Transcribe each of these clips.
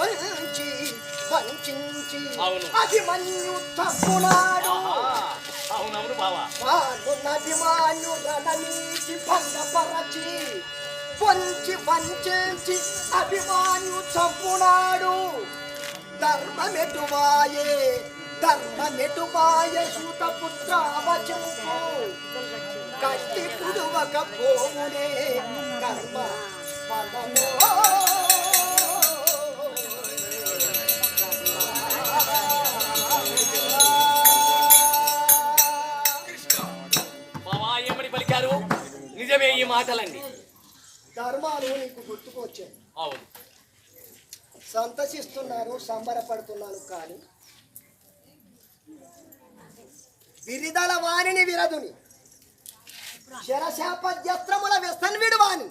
వంచి వంచించి అవును. అభిమన్యు తప్పునాడు ఆహా. అవునవును బావా పాల్గొన్నభిమాన్యు రణనీతి భంగపరచి వంచి వంచి అభిమాన్యు చంపునాడు ధర్మమెటువాయే ధర్మమెటువాయ సూతపుత్ర వచంపు కట్టి పుడువక పోవునే కర్మ ఫలమో. నిజమే ఈ మాటలండి ధర్మాలు నీకు గుర్తుకొచ్చాయి. అవును. సంతసిస్తున్నాను సంబరపడుతున్నాను కానీ విరిదల వాణిని విరదుని. శరశాపద్యస్త్రముల వ్యసన్విడు వాణి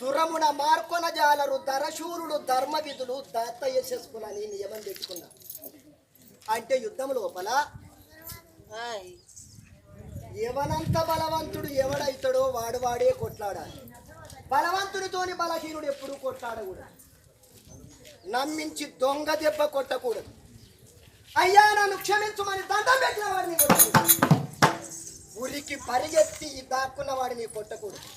దురమున మార్కొన జాలరు దరశూరుడు ధర్మ విధులు దత్త యశస్కులని నియమం పెట్టుకున్నా అంటే యుద్ధం లోపల ఎవనంత బలవంతుడు ఎవడైతాడో వాడు వాడే కొట్లాడాలి. బలవంతుడితోని బలహీనుడు ఎప్పుడు కొట్లాడకూడదు. నమ్మించి దొంగ దెబ్బ కొట్టకూడదు. అయ్యా నన్ను క్షమించమని దండం పెట్టిన వాడిని కొట్టకూడదు. ఉరికి పరిగెత్తి దాక్కున్న వాడిని కొట్టకూడదు.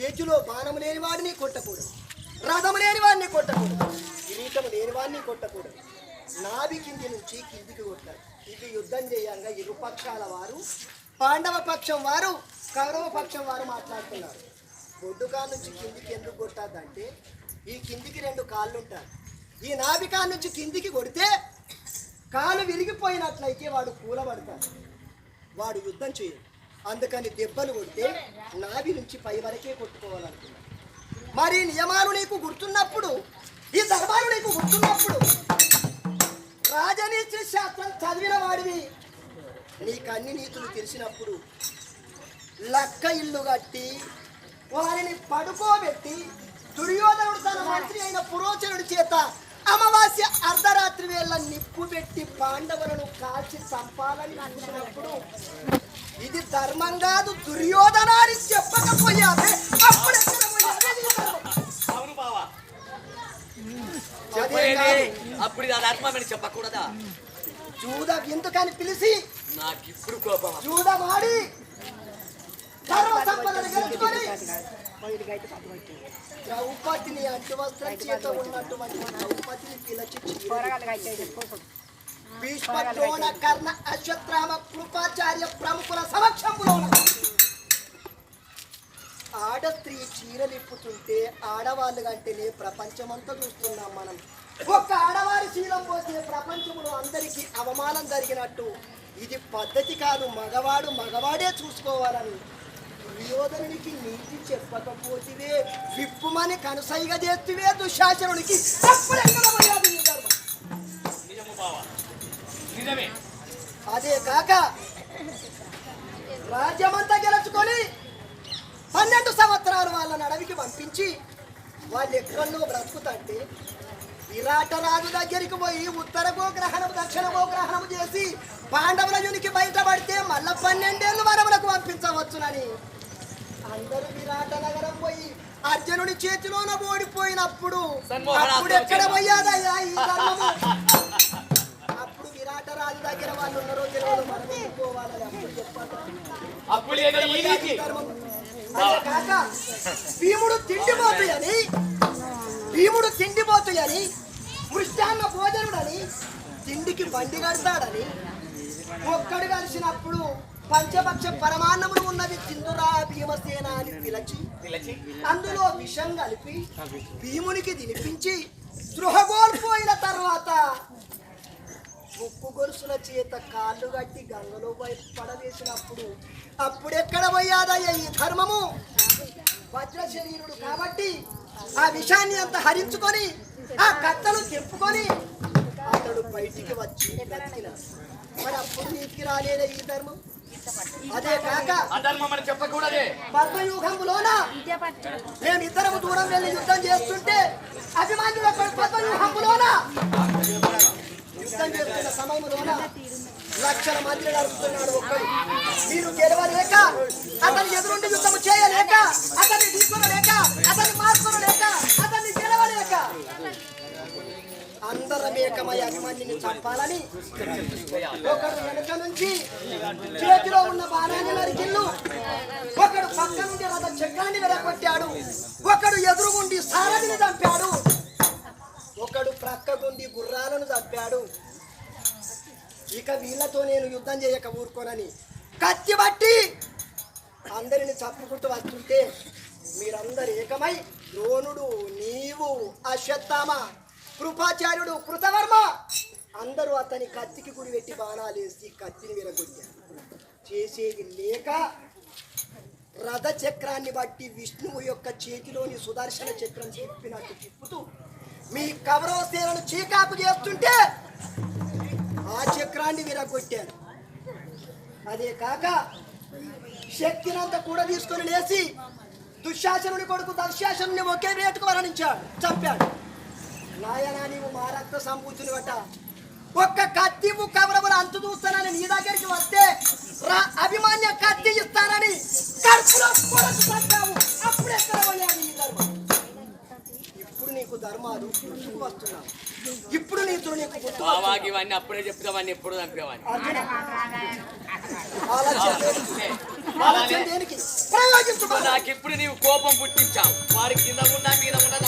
చేతిలో బాణం లేని వాడిని కొట్టకూడదు. రథం లేని వాడిని కొట్టకూడదు. కిరీటం లేని వాడిని కొట్టకూడదు. నాభి కింది నుంచి కిందికి కొట్టాలి. ఇది యుద్ధం చేయంగా ఇరుపక్షాల వారు పాండవ పక్షం వారు కౌరవ పక్షం వారు మాట్లాడుతున్నారు. బొడ్డుకా నుంచి కిందికి ఎందుకు కొట్టాదంటే ఈ కిందికి రెండు కాళ్ళు ఉంటారు ఈ నాభికా నుంచి కిందికి కొడితే కాలు విరిగిపోయినట్లయితే వాడు కూలబడతాడు. వాడు యుద్ధం చేయడు. అందుకని దెబ్బలు కొడితే నాభి నుంచి పై వరకే కొట్టుకోవాలనుకున్నాడు. మరి నియమాలు నీకు గుర్తున్నప్పుడు ఈ ధర్మాలు నీకు గుర్తున్నప్పుడు రాజనీతి శాస్త్రం చదివిన వాడివి. నీకు అన్ని నీతులు తెలిసినప్పుడు లక్క ఇల్లు కట్టి వారిని పడుకోబెట్టి దుర్యోధనుడు తన మంత్రి అయిన పురోచనుడి చేత అమావాస్య అర్ధరాత్రి వేళ నిప్పు పెట్టి పాండవులను కాల్చి చంపాలని అనుకున్నప్పుడు ఇది ధర్మం కాదు దుర్యోధనాన్ని చెప్పకపోయావే. అప్పుడు చెప్పకూడదా? జూద ఎందుకని పిలిచి? నాకు ఇప్పుడు కోపం సంపదను గెలుచుకొని ద్రౌపదిని అడ్డు వస్త్రం చేత ఉన్నటువంటి ద్రౌపదిని పిలిచి భీష్మ ద్రోణ కర్ణ అశ్వత్థామ కృపాచార్య ప్రముఖుల సమక్షంలో ఆడ స్త్రీ చీరలిప్పుతుంటే ఆడవాళ్ళు కంటేనే ప్రపంచమంతా చూస్తున్నాం మనం. ఒక్క ఆడవారి శీలం పోతే ప్రపంచంలో అందరికీ అవమానం జరిగినట్టు. ఇది పద్ధతి కాదు మగవాడు మగవాడే చూసుకోవాలని. దుర్యోధనునికి నీతి చెప్పకపోతివే విప్పుమని కనుసైగ చేస్తువే నిజమే అదే కాక రాజ్యమంతా గెలుచుకొని పన్నెండు సంవత్సరాలు వాళ్ళని అడవికి పంపించి వాళ్ళు ఎక్కడో బ్రతుకుతంటే విరాట రాజు దగ్గరికి పోయి ఉత్తర గోగ్రహణం దక్షిణ గోగ్రహణం చేసి పాండవుల యునికి బయటపడితే మళ్ళా పన్నెండేళ్ళు వరములకు పంపించవచ్చునని. అందరూ విరాట నగరం పోయి అర్జునుడి చేతిలోన ఓడిపోయినప్పుడు అప్పుడు ఎక్కడ. పోయాదయ్యా ఈ ధర్మము? అప్పుడు విరాట రాజు దగ్గర వాళ్ళు మనం ఎన్నుకోవాలని అప్పుడు ఈ నీతి కాక భీముడు తిండిపోతుయని మృష్టాన్న భోజనుడని తిండికి బండి కడతాడని ఒక్కడు కలిసినప్పుడు పంచపక్ష పరమాన్నములు ఉన్నది తిందురా భీమసేన అని పిలిచి అందులో విషం కలిపి భీమునికి తినిపించి స్పృహ కోల్పోయిన తర్వాత ఉప్పు గొలుసుల చేత కాళ్ళు కట్టి గంగలో పడవేసినప్పుడు అప్పుడెక్కడ పోయాదయ్యా ఈ ధర్మము? వజ్ర శరీరుడు కాబట్టి ఆ విషాన్ని అంత హరించుకొని ఆ కట్టలు తెప్పుకొని అతడు బయటికి వచ్చి. మరి అప్పుడు నీతికి రాలేదా ఈ ధర్మం? అదే కాక అధర్మం అని చెప్పకూడదే పద్మవ్యూహంలోన మేమిద్దరము దూరం వెళ్ళి యుద్ధం చేస్తుంటే అభిమానుల పద్మవ్యూహంలోన యుద్ధం చేస్తున్న సమయంలోన లక్షల మంది నడుపుతున్నాడు ఒక్కడు మీరు గెలవలేక అతని ఎదురుండి యుద్ధం చేయలేక అతన్ని తీసుకునలేక అతన్ని మార్చుకోలేక అందరం ఏకమై అభిమన్యుని చంపాలని ఒకడు వెనుక నుంచి చేతిలో ఉన్న బాణాన్ని నరికిల్లు ఒకడు పక్క నుండి రథ చక్రాన్ని వెరగొట్టాడు. ఒకడు ఎదురుగుండి సారథిని చంపాడు. ఒకడు ప్రక్కగుండి గుర్రాలను చంపాడు. ఇక వీళ్ళతో నేను యుద్ధం చేయక ఊరుకోనని కత్తి బట్టి అందరిని చప్పుకుంటూ వస్తుంటే మీరందరు ఏకమై ద్రోణుడు నీవు అశ్వత్థామ. కృపాచార్యుడు కృతవర్మ! అందరూ అతని కత్తికి గుడి పెట్టి బాణాలు వేసి కత్తిని విరగొట్టారు. చేసేది లేక రథ చక్రాన్ని బట్టి విష్ణువు యొక్క చేతిలోని సుదర్శన చక్రం చెప్పినట్టు తిప్పుతూ మీ కవరవ సేనను చీకాకు చేస్తుంటే ఆ చక్రాన్ని విరగొట్టారు. అదే కాక శక్తినంత కూడా తీసుకొని లేచి దుశ్శాసనుడి కొడుకు దుశ్శాసనుని ఒకే రేటుకు మరణించాడు చంపాడు. నాయనా నీవు మా రక్త సంపూర్తిని బట్ట ఒక్క కత్తి కవరములు అంతు చూస్తానని నీ దగ్గరికి వస్తే రా అభిమాన్య కత్తి ఇస్తానని కడుపులో కొరకు చంపావు అప్పుడే ధర్మం. ఇప్పుడు నీకు ధర్మాలు వస్తున్నావు ఇప్పుడు నీకు ఇవన్నీ అప్పుడే చెప్తామని ఎప్పుడు చంపేవాడిని దేనికి? నాకు ఇప్పుడు నీవు కోపం పుట్టించావు? వారి కింద ఉన్నా మీద ఉన్నా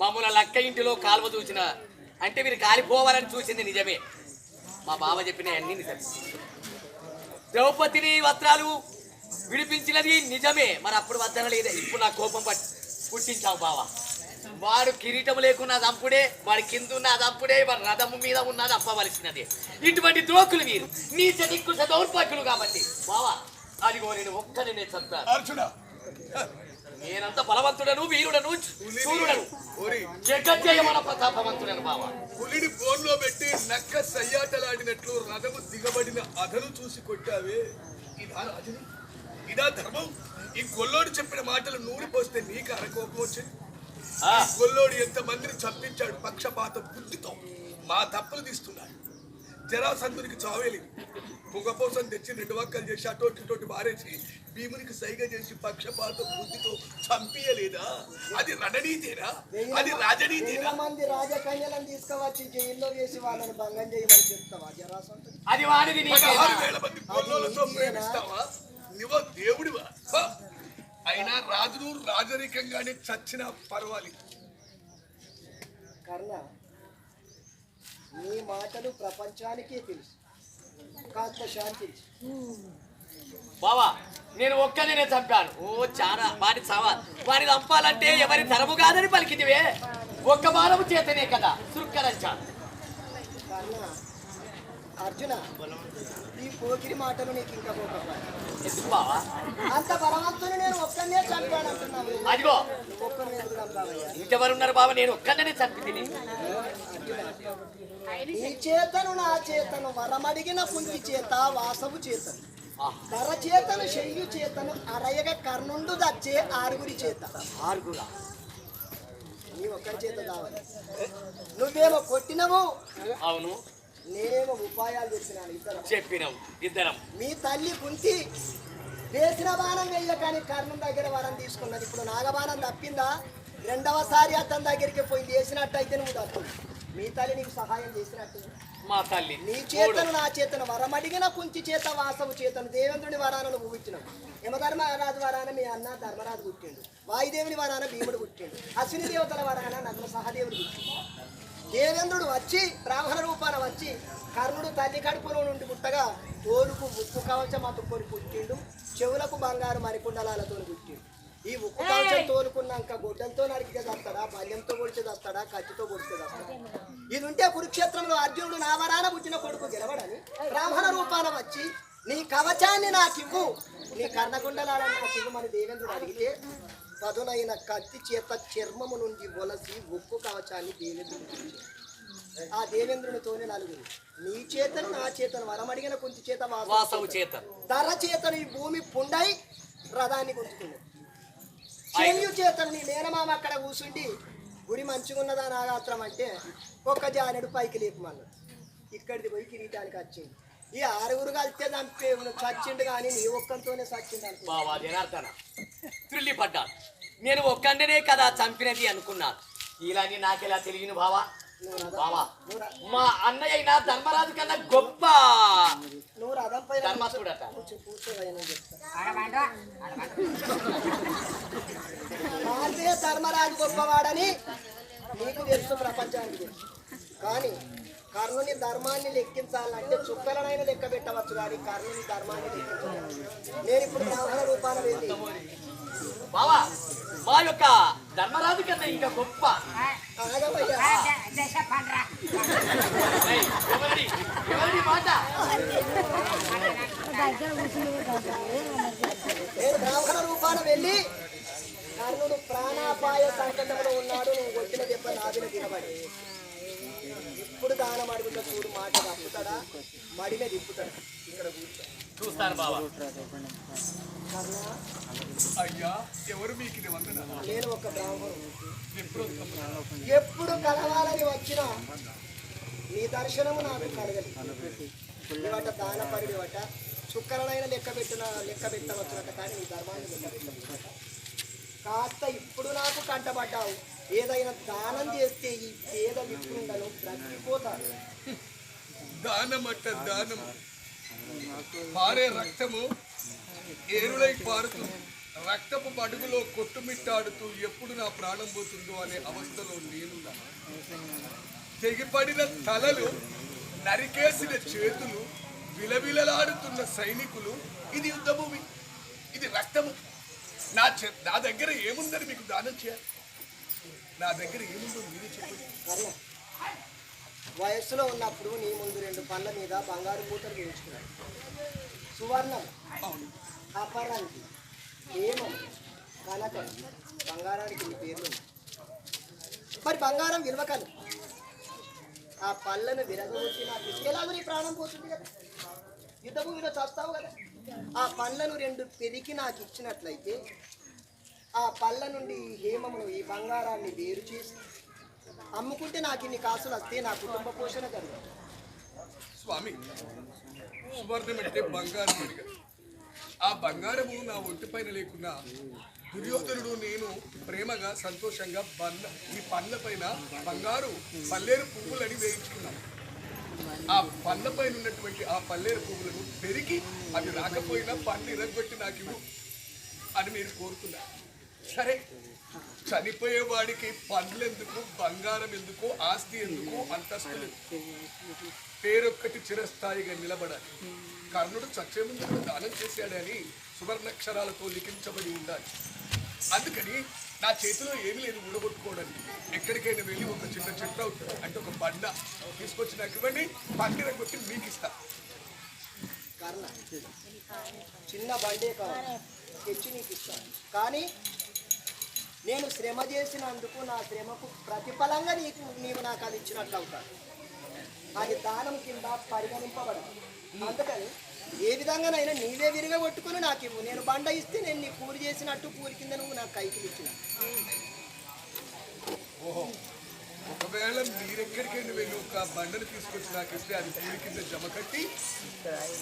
మమ్మల్ని లక్క ఇంటిలో కాలువ చూసిన అంటే మీరు కాలిపోవాలని చూసింది నిజమే. మా బావ చెప్పిన అన్ని నిజమే. ద్రౌపదిని వస్త్రాలు విడిపించినది నిజమే. మరి అప్పుడు వద్దన లేదే. ఇప్పుడు నా కోపం పట్ పుట్టించావు బావ. వాడు కిరీటం లేకున్నా చంపుడే వాడి కింద ఉన్న చంపుడే వాడి రథము మీద ఉన్నది అప్పవలసినది ఇటువంటి ద్రోకులు మీరు నీచ దిక్కుస దౌర్భాగ్యులు కాబట్టి. బావా అదిగో నేను ఒక్కని నేను చంపాను అర్జున. నేనంత బలవంతుడను వీరుడను సూర్యుడను జగజ్జయమన ప్రతాపవంతుడను బావా. పులిని బోన్లో పెట్టి నక్క సయ్యాటలాడినట్లు రథము దిగబడిన అదను చూసి కొట్టావే. ఇదా రాజుని? ఇదా ధర్మం. ఈ గొల్లోడు చెప్పిన మాటలు నూరిపోస్తే నీకు అరకోపం వచ్చింది. ఆ, గొల్లోడు ఎంత మందిని చంపించాడు పక్షపాత బుద్ధితో. మా తప్పులు తీస్తున్నాడు. జరాసంధునికి చావేలేదు పొగపోసం తెచ్చి రెండు వక్కలు చేసి అటోటి ఇటోటి మారేసి భీమునికి సైగ చేసి పక్షపాత బుద్ధితో చంపియలేదా? అది రణనీతేనా? అది రాజనీతేనా? మంది రాజకన్యలను తీసుకువచ్చి జైల్లో వేసి వాళ్ళని భంగం చేయమని చెప్తావా? జరాసంతుడు అది వాడిది పదహారు వేల మంది ప్రేమిస్తావా? నువ్వు దేవుడివా! అయినా రాజును రాజరికంగానే చచ్చిన పర్వాలేదు కర్ణ నీ మాటలు ప్రపంచానికే తెలుసు. కాస్త శాంతి. బావా నేను ఒక్కనే చంపాను. ఓ చాలా వాడి చావా వాడిని చంపాలంటే ఎవరి తరము కాదని పలికిదివే ఒక్క బాలము చేతనే కదా సురుక్కరంచాను కర్ణ అర్జున ఈ పోకిరి మాటలు నీకు ఇంకా బావా? అంత బలవంతుని నేను ఒక్కనే చంపాను అదిగో. ఇంకెవరున్నారు బావ? నేను ఒక్కనే చంపి తిని నీ చేతను నా చేతను వరమడిగిన పుంజి చేత వాసవు చేతను ధర చేతను శయ్యు చేతను అరయగ కర్ణుండు దచ్చే ఆరుగురి చేత. ఆరుగురా? నీ ఒక్కరి చేత కావాలి నువ్వేమో కొట్టినవు? అవును. నేనేమో ఉపాయాలు చెప్పినాను ఇద్దరు. చెప్పినాం ఇద్దరం. మీ తల్లి కుంతి వేసిన బాణం వెయ్యకని కర్ణం దగ్గర వరం తీసుకున్నది. ఇప్పుడు నాగబాణం తప్పిందా? రెండవసారి అతని దగ్గరికి పోయి వేసినట్టయితే నువ్వు తప్పు మీ తల్లి నీకు సహాయం చేసినట్టు. మా తల్లి నీ చేతను నా చేతను వరమడిగిన కుంచి చేత వాసవు చేతను దేవేంద్రుని వరానను పుట్టినావు యమధర్మరాజు వరాన మీ అన్న ధర్మరాజు పుట్టిండు. వాయుదేవుని వరాన భీముడు పుట్టిండు. అశ్విని దేవతల వరాన నగ్న సహదేవుడు పుట్టిండు. దేవేంద్రుడు వచ్చి బ్రాహ్మణ రూపాన వచ్చి కర్ణుడు తల్లి కడుపులో నుండి పుట్టగా తోలుకు ఉక్కు కవచం అతుక్కొని పుట్టిండు. చెవులకు బంగారు మరికుండలాలతో పుట్టిండు. ఈ ఉక్కు కవచం తోలుకున్నాక గొడ్డలతో నరికితే చస్తాడా? బాల్యంతో పొడిచి చస్తాడా? కత్తితో పొడిచి చస్తాడా? ఇది ఉంటే కురుక్షేత్రంలో అర్జునుడు నా వరాన పుట్టిన కొడుకు గెలవడని. బ్రాహ్మణ రూపాన వచ్చి నీ కవచాన్ని నాకివ్వు. నీ కర్ణకుండలాలను నాకు ఇవ్వమని దేవేంద్రుడు అడిగితే పదునైన కత్తి చేత చర్మము నుండి ఒలసి ఉక్కు కవచాన్ని దేవేంద్రుడికి ఇచ్చాడు. ఆ దేవేంద్రునితోనే నలుగురు నీ చేతను నా చేతను వరమడిగిన కొంచెం చేత వాసవు చేత. ధర చేతను ఈ భూమి పుండై రథాన్ని గుంజుకున్నాడు చెల్లు చేతను నీ మేనమామ అక్కడ కూర్చుండి గురి మంచిగున్నదా నాగాత్రం అంటే ఒక్క జానెడు పైకి లేపమన్నాడు ఇక్కడిది పోయి కిరీటానికి వచ్చింది ఈ ఆరుగురు కలిస్తే చంపే చచ్చిండు కానీ నీ ఒక్కంతోనే చచ్చిండు అనుకో బావా జనార్దన త్రిల్లి పడ్డాను నేను ఒక్కడినే కదా చంపినది అనుకున్నాను. ఇలాని నాకెలా తెలియను బావా? బావా మా అన్నయ్య అయినా ధర్మరాజు కన్నా గొప్ప. నువ్వు రథం పైన ధర్మస్తుడట కూర్చో కూర్చోవయ్యా చెప్తా మాదే ధర్మరాజు గొప్పవాడని నీకు తెలుసు ప్రపంచానికి. తెలుసు కానీ కర్ణుని ధర్మాన్ని లెక్కించాలంటే చుక్కలనైనా లెక్క పెట్టవచ్చు కానీ కర్ణుని ధర్మాన్ని లెక్కించాలి. నేను ఇప్పుడు బ్రాహ్మణ రూపాన వెళ్ళి బావా మా యొక్క ధర్మరాజు కన్నా ఇంకా గొప్ప. ఎవరిది? మాట? నేను బ్రాహ్మణ రూపాన వెళ్ళి కర్ణుడు ప్రాణాపాయ సంకటంలో ఉన్నాడు నువ్వు కొట్టిన దెబ్బ నాదిన తినబడి. ఇప్పుడు దానం అడుగుతా చూడు మాట తప్పుతాడా? మడిమే తిప్పుతాడా? ఇక్కడ కూర్చో. చూస్తాను అయ్యా ఎవరు మీకు నేను ఒక బ్రాహ్మణుడు. ఎప్పుడు? ఎప్పుడు కలవాలని వచ్చినా నీ దర్శనము నాకు కలగదు ఇవట దానపడి ఇవట చుక్కలనైనా లెక్క పెట్టిన లెక్క పెట్టవచ్చునట కానీ నీ ధర్మాన్ని లెక్క పెట్టవచ్చునట. కాస్త ఇప్పుడు నాకు కంటపడ్డావు. ఏదైనా దానం చేస్తే ఈ పేద విప్రుండను దానం అట్ట దానం. పారే రక్తము ఏరులై పారుతూ రక్తపు బడుగులో కొట్టుమిట్టాడుతూ ఎప్పుడు నా ప్రాణం పోతుందో అనే అవస్థలో నేను తెగిపడిన తలలు నరికేసిన చేతులు విలవిలలాడుతున్న సైనికులు ఇది యుద్ధభూమి ఇది రక్తము. నా నా దగ్గర ఏముందని మీకు దానం చేయాలి? నా దగ్గర ఏముందో మీరే చెప్పండి. వయస్సులో ఉన్నప్పుడు నీ ముందు రెండు పళ్ళ మీద బంగారు మూటలు వేయించుకున్నాడు. సువర్ణం అపరానికి హేమం కనకం బంగారానికి నీ పేర్లు. మరి బంగారం విలువ కాదు. ఆ పళ్ళను విరగొట్టి నాకు ఎలాగో నీ ప్రాణం పోతుంది కదా. యుద్ధ భూమిలో చేస్తావు కదా. ఆ పళ్ళను రెండు పెరికి నాకు ఇచ్చినట్లయితే ఆ పళ్ళ నుండి ఈ హేమమును ఈ బంగారాన్ని వేరు చేసి అమ్ముకుంటే నాకు ఇన్ని కాసులు వస్తే నా కుటుంబ పోషణ కలుగుతుంది స్వామి సువర్ణం అంటే బంగారం ఆ బంగారము నా ఒంటి పైన లేకున్నా దుర్యోధనుడు నేను ప్రేమగా సంతోషంగా బండ ఈ పండ్ల పైన బంగారు పల్లేరు పువ్వులని వేయించుకున్నాను ఆ పళ్ళ పైన ఉన్నటువంటి ఆ పల్లేరు పువ్వులను పెరిగి అవి రాకపోయినా పండ్లు ఇరగొట్టి నాకు ఇవ్వు అని మీరు కోరుతున్నారు సరే. చనిపోయేవాడికి పండ్లు ఎందుకు బంగారం ఎందుకు ఆస్తి ఎందుకు అంతస్తులు పేరొక్కటి చిరస్థాయిగా నిలబడాలి. కర్ణుడు చచ్చే ముందు దానం చేశాడని సువర్ణక్షరాలతో లిఖించబడి ఉండాలి. అందుకని నా చేతిలో ఏమీ లేదు ఊడగొట్టుకోవడానికి ఎక్కడికైనా వెళ్ళి ఒక చిన్న చెట్టు అవుతుంది అంటే ఒక బండ తీసుకొచ్చి నాకు ఇవ్వండి పండిన కొట్టి మీకు ఇస్తా. చిన్న బండే కావాలి. తెచ్చి నీకు ఇస్తాను కానీ నేను శ్రమ చేసినందుకు నా శ్రమకు ప్రతిఫలంగా నీకు నీవు నాకు అది ఇచ్చినట్లు అవుతాను అది దానం కింద పరిగణింపబడదు. అందుకని ఏ విధంగానైనా నీవే విరగబొట్టుకుని నాకు ఇవ్వు. నేను బండ ఇస్తే నేను నీ పూరి చేసినట్టు పూరి కింద నువ్వు నాకు కైకిలు ఇచ్చిన ఒకవేళ మీరెక్కడికైనా వెళ్ళి ఒక బండను తీసుకొచ్చి నాకు ఇస్తే అది పూరి కింద జమ కట్టి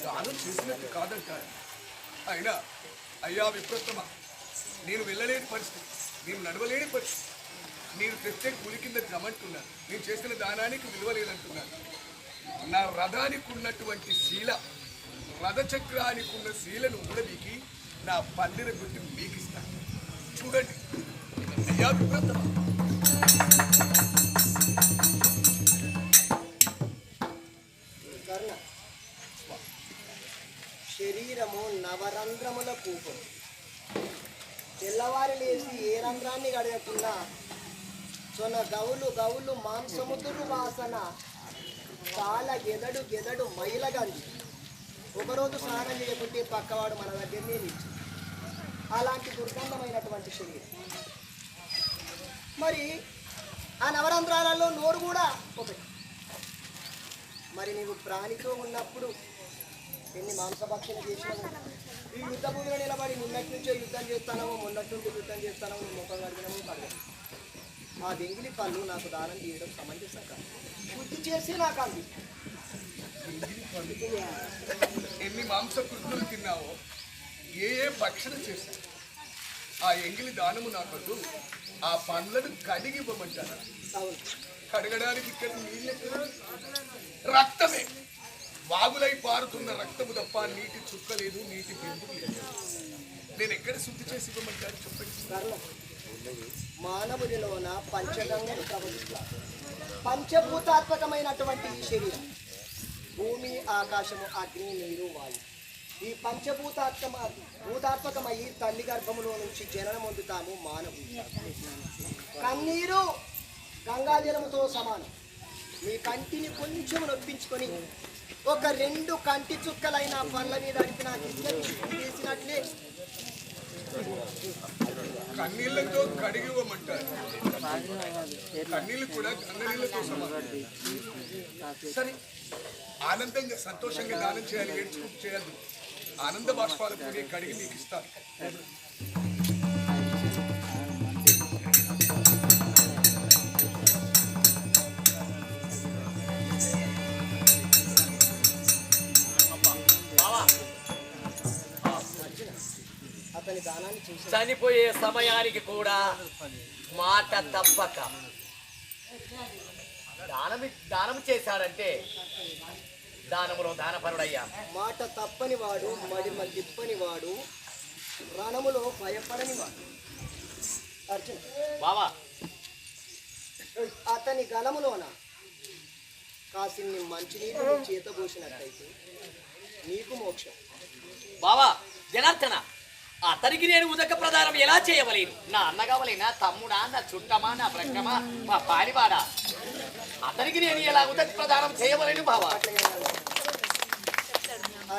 దానం చేసినట్టు కాదంటారు. అయినా అయ్యా విప్రత్తమ నేను వెళ్ళలేని పరిస్థితి. నేను నడవలేని పరిస్థితి మీరు తెచ్చే కూలి కింద జమంటున్నారు నేను చేసిన దానానికి విలువలేదంటున్నారు నా రథానికి ఉన్నటువంటి శీల రథచక్రానికి ఉన్న శీలను ఊడబీకి నా పందిర గుర్తు మీకు ఇస్తాను చూడండి. అయ్యా కర్ణ శరీరము నవరంధ్రముల కూపం. తెల్లవారి లేచి ఏ రంధ్రాన్ని గడగకుండా సొన గవులు గవులు మాంసముతురు వాసన చాలా గెదడు గెదడు మైలగంది ఒకరోజు స్నానం చేయకుంటే పక్కవాడు మన దగ్గరనే నిలిచి. అలాంటి దుర్గంధమైనటువంటి శరీరం. మరి ఆ నవరంధ్రాలలో నోరు కూడా ఒకటి. మరి నీవు ప్రాణితో ఉన్నప్పుడు ఎన్ని మాంసభక్షణ చేసినా ఈ యుద్ధ భూమిలో నిలబడి నిన్నటి నుంచే యుద్ధం చేస్తానో మొన్నటి నుంచి యుద్ధం చేస్తానో నీ ముఖం కడిగినము కడగదు ఆ దెంగిలి పళ్ళు నాకు దానం చేయడం సమంజసం కాదు. బుద్ధి చేసి నాకు అంది. ఎన్ని మాంసకృతులు తిన్నావో ఏ ఏ భక్షణ చేశావు ఆ ఎంగిలి దానము నాకొద్దు ఆ పండ్లను కడిగి ఇవ్వమంటారా? అవును. కడగడానికి ఇక్కడ నీళ్ళు? రక్తమే. వాగులై పారుతున్న రక్తము తప్ప నీటి చుక్క లేదు నీటి బిందు లేదు. నేను ఎక్కడ శుద్ధి చేసి ఇవ్వమంటాను చెప్పండి. మానవుడిలోన పంచగంగలు ప్రవహిస్తారు పంచభూతాత్మకమైనటువంటి ఈ శరీరం. భూమి ఆకాశము అగ్ని నీరు వాయు. ఈ పంచభూతాత్మ భూతాత్మకమై తల్లి గర్భములో నుంచి జననం పొందుతాము మానవుడు కన్నీరు గంగాజలముతో సమానం. మీ కంటిని కొంచెం నొప్పించుకొని ఒక రెండు కంటి చుక్కలైన పళ్ళ మీద అడిపిన చేసినట్లే కన్నీళ్ళతో కడిగి ఇవ్వమంటారు. కన్నీళ్ళు కూడా కన్నీళ్ళ కోసం సరే ఆనందంగా సంతోషంగా దానం చేయాలి ఏడ్చుకుంటూ చేయద్దు ఆనంద బాష్పాలతో కడిగి నీకు ఇస్తారు చనిపోయే సమయానికి కూడా మాట తప్పక. దానం దానం చేశాడంటే దానములో దానపరుడయ్యా. మాట తప్పని వాడు మడిమ తిప్పని వాడు రణములో భయపడని వాడు అర్జున. బావా. అతని గలములోన కాసిన్ని మంచినీళ్ళు నీ చేత పోసినట్టయితే నీకు మోక్షం. బావా జనార్దన. అతనికి నేను ఉదక ప్రదానం ఎలా చేయవలేను? నా అన్న కావలేనా తమ్ముడా నా చుట్టమా నా ప్రక్కమా మా పాడివాడా అతనికి నేను ఎలా ఉదక ప్రదానం చేయవలేను బావా?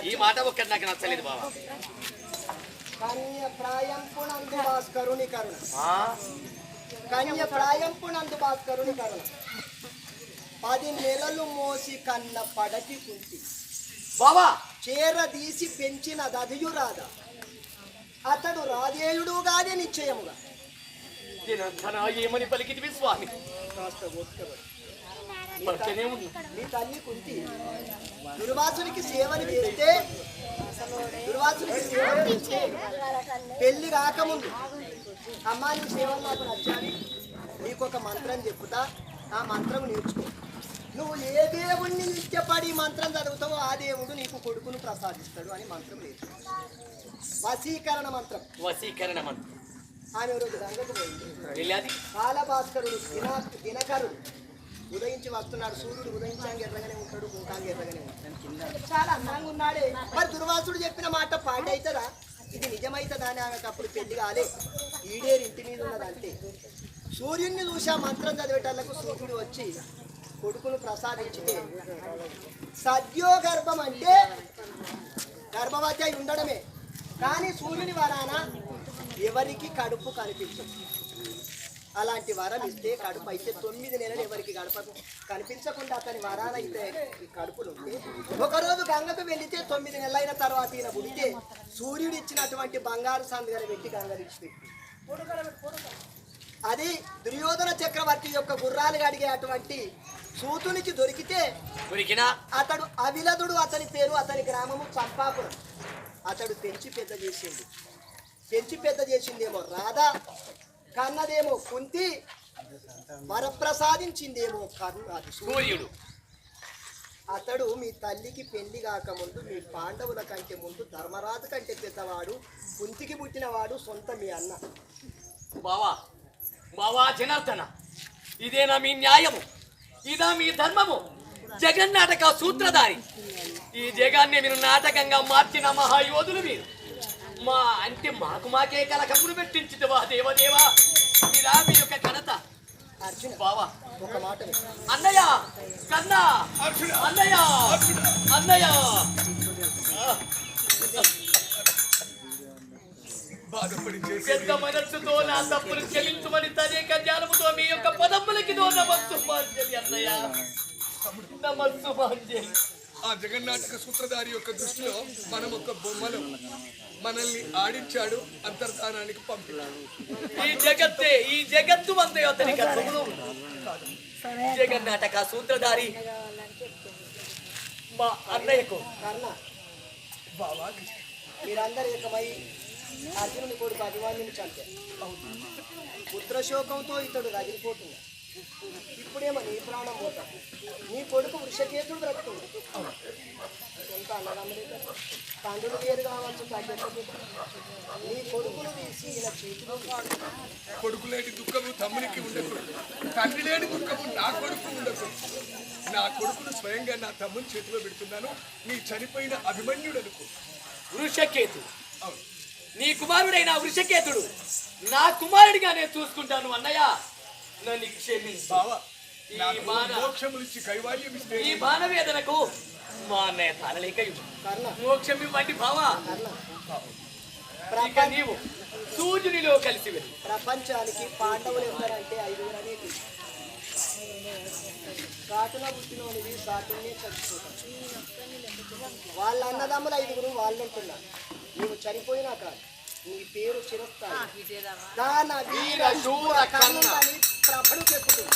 ఈ మాట ఒక్కటి నాకు నచ్చలేదు బావా. కన్య ప్రాయంపునందు భాస్కరుని కరుణ. ఆ? కన్య ప్రాయంపునందు భాస్కరుని కరుణ. పది నెలలు మోసి కన్న పడటి కుంటి. బావా! చేరదీసి పెంచిన దధియురాద అతడు రాధేయుడు గానే నిశ్చయముగా. ఏమని పలికితివి స్వామి? కాస్త నీ తల్లి కుంతి. దుర్వాసునికి సేవలు చేస్తే దుర్వాసునికి సేవలు చేస్తే పెళ్ళి కాకముందు అమ్మా నీ సేవలు నాకు నచ్చాలి నీకు ఒక మంత్రం చెప్పుతా. ఆ మంత్రం నేర్చుకో. నువ్వు ఏ దేవుణ్ణి నిత్యపడి మంత్రం చదువుతావో ఆ దేవుడు నీకు కొడుకును ప్రసాదిస్తాడు అని మంత్రం నేర్చుకో వశీకరణ మంత్రం. వశీకరణ మంత్రం. ఆమె రోజు పోయింది వెళ్ళాది? కాలభాస్కరుడు దిన దినకరుడు ఉదయించి వస్తున్నాడు. సూర్యుడు ఉదయించాంగ ఎర్రగానే ఉంటాడు కుంకాంగ ఎర్రగానే ఉంటాడు. చాలా అందంగా ఉన్నాడే. మరి దుర్వాసుడు చెప్పిన మాట పాట అవుతుందా ఇది నిజమైతుందా అని ఆమెకు అప్పుడు పెళ్ళి కాలే. ఈడేరు ఇంటి మీద ఉన్నది అంతే సూర్యుడిని చూసి ఆ మంత్రం చదివేటాలకు సూర్యుడు వచ్చి కొడుకును ప్రసాదించితే. సద్యో గర్భం అంటే గర్భవతి అయి ఉండడమే. కానీ సూర్యుని వరాన ఎవరికి కడుపు కనిపించదు. అలాంటి వరం ఇస్తే కడుపు అయితే తొమ్మిది నెలలు ఎవరికి గడపకు కనిపించకుండా అతని వరాన అయితే ఈ కడుపులు ఒకరోజు గంగకు వెళితే తొమ్మిది నెలలైన తర్వాత ఈయన పుడితే సూర్యుడు ఇచ్చినటువంటి బంగారు సందుగలు పెట్టి గంగలు అది దుర్యోధన చక్రవర్తి యొక్క గుర్రాలు అడిగేటువంటి సూతునికి దొరికితే ఉరికినా అతడు అవిలదుడు అతని పేరు అతని గ్రామము చంపాపురం. అతడు పెంచి పెద్ద చేసింది పెంచి పెద్ద చేసిందేమో రాధా కన్నదేమో కుంతి వరప్రసాదించిందేమో కర్ణ. సూర్యుడు. అతడు మీ తల్లికి పెళ్ళి కాకముందు మీ పాండవుల కంటే ముందు ధర్మరాజు కంటే పెద్దవాడు కుంతికి పుట్టినవాడు సొంత మీ అన్న. బావా బావా జనార్దన ఇదేనా మీ న్యాయము? ఇదా మీ ధర్మము. జగన్నాటక సూత్రధారి. ఈ జగాన్ని మీరు నాటకంగా మార్చిన మహాయోధులు మీరు. మా అంటే మాకు మాకే కలకమును పెట్టించుతవా దేవదేవా? ఇదా మీ యొక్క ఘనత. అర్జున. బావా. ఒక మాట. అన్నయ్య! కన్నా! అర్జున. అన్నయ్య! అర్జున. అన్నయ్య బాధపడి చేసేది పెద్ద మనస్సుతో నా తప్పులు క్షమించమని తనే కళ్యాణముతో మీ యొక్క పదములకి దూర వస్తు అన్నయ్య. తమ్ముడు నమస్సుమాంజలి ఆ జగన్నాటక సూత్రధారి యొక్క దృష్టిలో మనం ఒక బొమ్మలు మనల్ని ఆడించాడు అంతర్ధానానికి పంపినాడు. ఈ జగత్తే ఈ జగత్తు అంతే అతని జగన్నాటక సూత్రధారి. మా అన్నయ్యకు. కర్ణ. బావా మీరందరూ ఏకమై అర్జునుని కొడుకు అభిమాన్యుని చంపారు పుత్రశోకంతో ఇతడు రగిలిపోతున్నాడు ఇప్పుడేమో నీ ప్రాణం పోతా నీ కొడుకు వృషకేతుడు బ్రతుకుతుంది ఎంత అన్నదమ్ముడే. తండ్రులు వేరు కావచ్చు తగ్గట్టు నీ కొడుకును తీసి ఇలా చేతిలో కొడుకు లేని దుఃఖము తమ్మునికి ఉండకూడదు తండ్రి లేని దుఃఖము నా కొడుకు ఉండకూడదు నా కొడుకును స్వయంగా నా తమ్ముని చేతిలో పెడుతున్నాను. నీ చనిపోయిన అభిమన్యుడు అనుకో వృషకేతు. అవును. నీ కుమారుడైన వృషకేతుడు. నా కుమారుడిగా నేను చూసుకుంటాను అన్నయ్య. నన్ను క్షమించు. బావా ఈ బాణవేదనకు మా అన్నయ్య కర్ణ. మోక్షం ఇవ్వండి బావా ఇక నీవు సూర్యునిలో కలిసి వెళ్ళి. ప్రపంచానికి పాండవులు ఎవరంటే ఐదుగురు అనేది కాటున పుట్టినోనివి కాటునే చచ్చిపోతాడు వాళ్ళ అన్నదమ్ములు ఐదుగురు వాళ్ళు ఉంటున్నారు నీవు చనిపోయినా కాదు నీ పేరు చిరస్తాను దాన వీర శూర అని ప్రభలు చెప్పుతుంది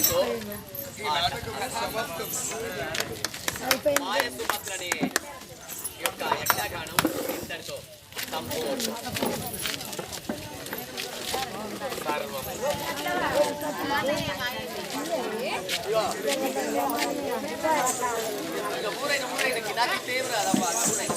ఇంతటితో ఈ నాటకం సమాప్తం మాయస్సు మాత్రని యొక్క యక్షగానం ఇంతటితో సంపూర్ణ సర్వం ఇక ఊరైన ఊరైన కిరాకి తీవ్ర అదమ్మా ఊరైన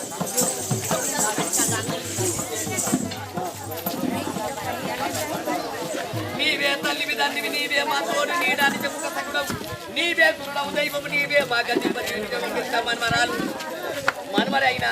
తల్లివి తండ్రివి నీవే మా తోడు నీడానికి ముఖ సగుడం. నీవే గురుడవు దైవము నీవే మా గతి మన్మరాలు. మనమరైనా